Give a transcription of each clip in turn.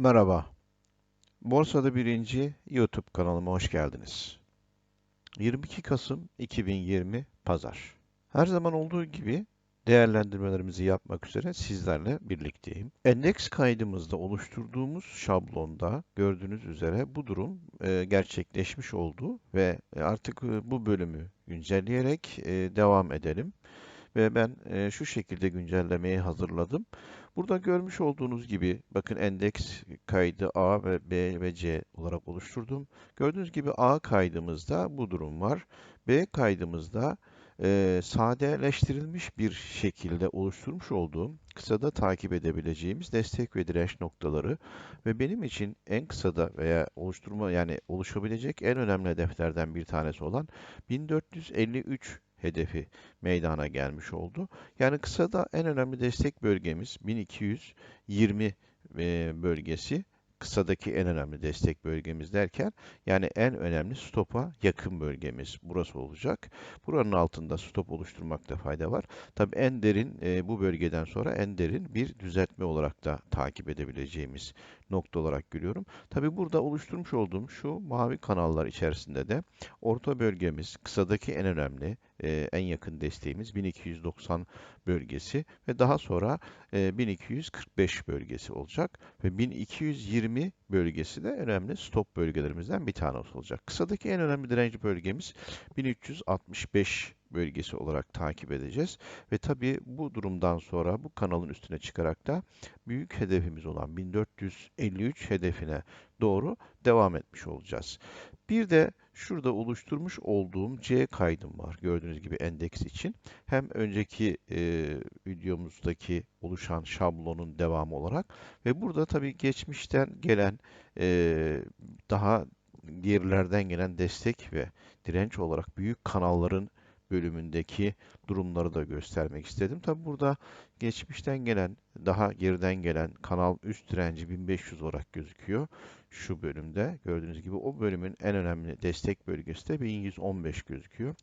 Merhaba. Borsada Birinci YouTube kanalıma hoş geldiniz. 22 Kasım 2020 Pazar. Her zaman olduğu gibi değerlendirmelerimizi yapmak üzere sizlerle birlikteyim. Endeks kaydımızda oluşturduğumuz şablonda gördüğünüz üzere bu durum e, gerçekleşmiş oldu ve artık e, bu bölümü güncelleyerek e, devam edelim. Ve ben e, şu şekilde güncellemeyi hazırladım. Burada görmüş olduğunuz gibi bakın endeks kaydı A ve B ve C olarak oluşturdum. Gördüğünüz gibi A kaydımızda bu durum var. B kaydımızda e, sadeleştirilmiş bir şekilde oluşturmuş olduğum kısada takip edebileceğimiz destek ve direnç noktaları ve benim için en kısada veya oluşturma yani oluşabilecek en önemli hedeflerden bir tanesi olan 1453 hedefi meydana gelmiş oldu. Yani kısada en önemli destek bölgemiz 1220 e, bölgesi kısadaki en önemli destek bölgemiz derken yani en önemli stopa yakın bölgemiz burası olacak. Buranın altında stop oluşturmakta fayda var. Tabi en derin e, bu bölgeden sonra en derin bir düzeltme olarak da takip edebileceğimiz nokta olarak görüyorum. Tabi burada oluşturmuş olduğum şu mavi kanallar içerisinde de orta bölgemiz kısadaki en önemli e, en yakın desteğimiz 1290 bölgesi ve daha sonra e, 1245 bölgesi olacak ve 1220 bölgesi de önemli stop bölgelerimizden bir tanesi olacak. Kısadaki en önemli direnç bölgemiz 1365 bölgesi olarak takip edeceğiz. Ve tabii bu durumdan sonra bu kanalın üstüne çıkarak da büyük hedefimiz olan 1453 hedefine doğru devam etmiş olacağız. Bir de şurada oluşturmuş olduğum C kaydım var. Gördüğünüz gibi endeks için. Hem önceki e, videomuzdaki oluşan şablonun devamı olarak ve burada tabii geçmişten gelen e, daha gerilerden gelen destek ve direnç olarak büyük kanalların bölümündeki durumları da göstermek istedim. Tabi burada geçmişten gelen, daha geriden gelen kanal üst direnci 1500 olarak gözüküyor. Şu bölümde gördüğünüz gibi o bölümün en önemli destek bölgesi de 1115 gözüküyor.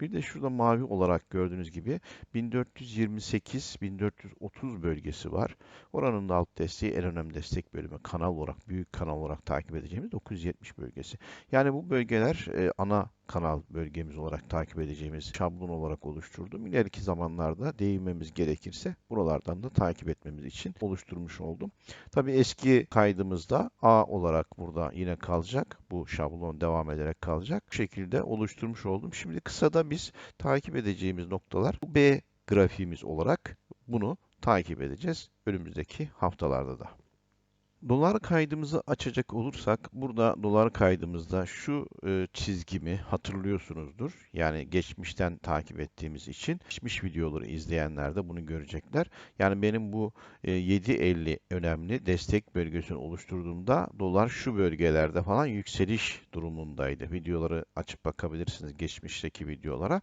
Bir de şurada mavi olarak gördüğünüz gibi 1428-1430 bölgesi var. Oranın da alt desteği en önemli destek bölümü kanal olarak, büyük kanal olarak takip edeceğimiz 970 bölgesi. Yani bu bölgeler e, ana kanal bölgemiz olarak takip edeceğimiz şablon olarak oluşturdum. İleriki zamanlarda değinmemiz gerekirse buralardan da takip etmemiz için oluşturmuş oldum. Tabi eski kaydımızda A olarak burada yine kalacak. Bu şablon devam ederek kalacak. Bu şekilde oluşturmuş oldum. Şimdi kısada biz takip edeceğimiz noktalar bu B grafiğimiz olarak bunu takip edeceğiz önümüzdeki haftalarda da. Dolar kaydımızı açacak olursak burada dolar kaydımızda şu e, çizgimi hatırlıyorsunuzdur. Yani geçmişten takip ettiğimiz için geçmiş videoları izleyenler de bunu görecekler. Yani benim bu e, 7.50 önemli destek bölgesini oluşturduğumda dolar şu bölgelerde falan yükseliş durumundaydı. Videoları açıp bakabilirsiniz geçmişteki videolara.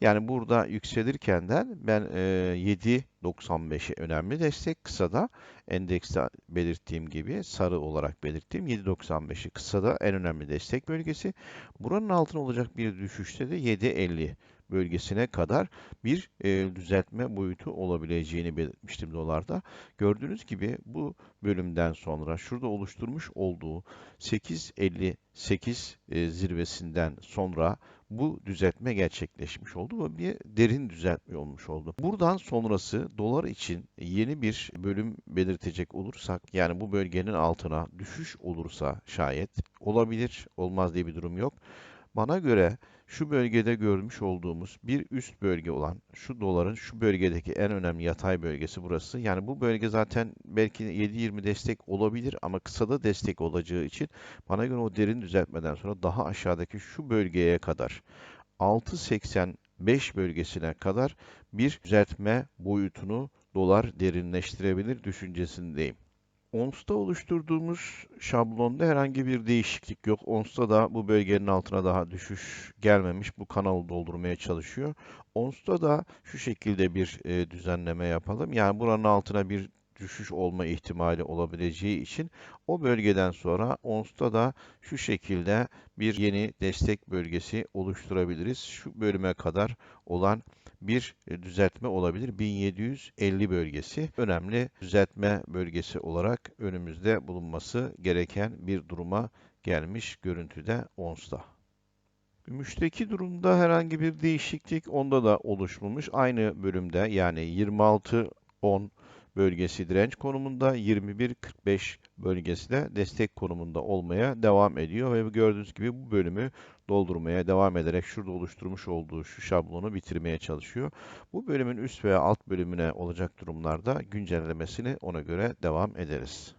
Yani burada yükselirken ben e, 7.95'e önemli destek. Kısada endekste belirttiğim gibi sarı olarak belirttiğim 7.95'i kısada en önemli destek bölgesi. Buranın altına olacak bir düşüşte de 7.50 bölgesine kadar bir e, düzeltme boyutu olabileceğini belirtmiştim dolarda. Gördüğünüz gibi bu bölümden sonra şurada oluşturmuş olduğu 8.58 e, zirvesinden sonra bu düzeltme gerçekleşmiş oldu ve bir derin düzeltme olmuş oldu. Buradan sonrası dolar için yeni bir bölüm belirtecek olursak yani bu bölgenin altına düşüş olursa şayet olabilir olmaz diye bir durum yok. Bana göre şu bölgede görmüş olduğumuz bir üst bölge olan şu doların şu bölgedeki en önemli yatay bölgesi burası. Yani bu bölge zaten belki 7.20 destek olabilir ama kısada destek olacağı için bana göre o derin düzeltmeden sonra daha aşağıdaki şu bölgeye kadar 6.85 bölgesine kadar bir düzeltme boyutunu dolar derinleştirebilir düşüncesindeyim. ONS'ta oluşturduğumuz şablonda herhangi bir değişiklik yok. ONS'ta da bu bölgenin altına daha düşüş gelmemiş. Bu kanalı doldurmaya çalışıyor. ONS'ta da şu şekilde bir e, düzenleme yapalım. Yani buranın altına bir düşüş olma ihtimali olabileceği için o bölgeden sonra ONS'ta da şu şekilde bir yeni destek bölgesi oluşturabiliriz. Şu bölüme kadar olan bir e, düzeltme olabilir. 1750 bölgesi önemli düzeltme bölgesi olarak önümüzde bulunması gereken bir duruma gelmiş görüntüde ONS'ta. Gümüşteki durumda herhangi bir değişiklik onda da oluşmamış. Aynı bölümde yani 26-10 bölgesi direnç konumunda, 21-45 bölgesi de destek konumunda olmaya devam ediyor ve gördüğünüz gibi bu bölümü doldurmaya devam ederek şurada oluşturmuş olduğu şu şablonu bitirmeye çalışıyor. Bu bölümün üst veya alt bölümüne olacak durumlarda güncellemesini ona göre devam ederiz.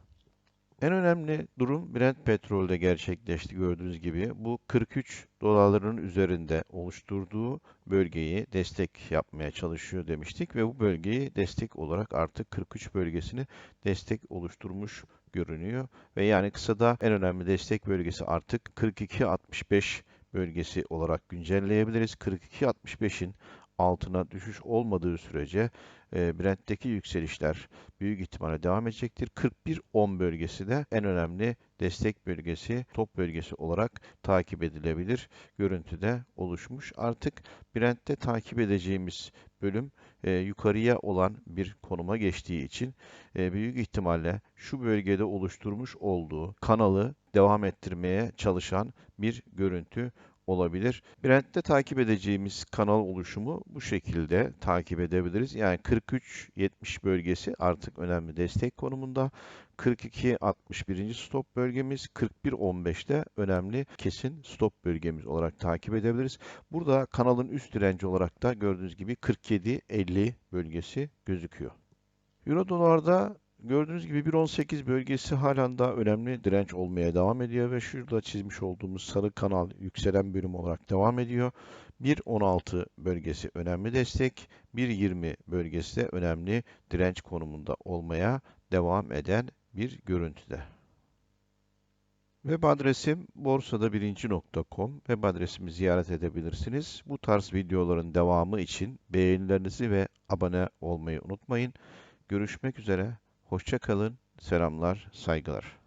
En önemli durum Brent petrolde gerçekleşti gördüğünüz gibi. Bu 43 dolarların üzerinde oluşturduğu bölgeyi destek yapmaya çalışıyor demiştik ve bu bölgeyi destek olarak artık 43 bölgesini destek oluşturmuş görünüyor. Ve yani kısada en önemli destek bölgesi artık 42.65 bölgesi olarak güncelleyebiliriz. 42.65'in altına düşüş olmadığı sürece e, Brent'teki yükselişler büyük ihtimalle devam edecektir. 41-10 bölgesi de en önemli destek bölgesi, top bölgesi olarak takip edilebilir. Görüntüde oluşmuş. Artık Brent'te takip edeceğimiz bölüm e, yukarıya olan bir konuma geçtiği için e, büyük ihtimalle şu bölgede oluşturmuş olduğu kanalı devam ettirmeye çalışan bir görüntü olabilir. Brent'te takip edeceğimiz kanal oluşumu bu şekilde takip edebiliriz. Yani 43-70 bölgesi artık önemli destek konumunda. 42-61. stop bölgemiz, 41-15'te önemli kesin stop bölgemiz olarak takip edebiliriz. Burada kanalın üst direnci olarak da gördüğünüz gibi 47-50 bölgesi gözüküyor. Euro dolarda Gördüğünüz gibi 1.18 bölgesi halen daha önemli direnç olmaya devam ediyor ve şurada çizmiş olduğumuz sarı kanal yükselen bölüm olarak devam ediyor. 1.16 bölgesi önemli destek, 1.20 bölgesi de önemli direnç konumunda olmaya devam eden bir görüntüde. Web adresim borsada1.com web adresimi ziyaret edebilirsiniz. Bu tarz videoların devamı için beğenilerinizi ve abone olmayı unutmayın. Görüşmek üzere. Hoşça kalın. Selamlar, saygılar.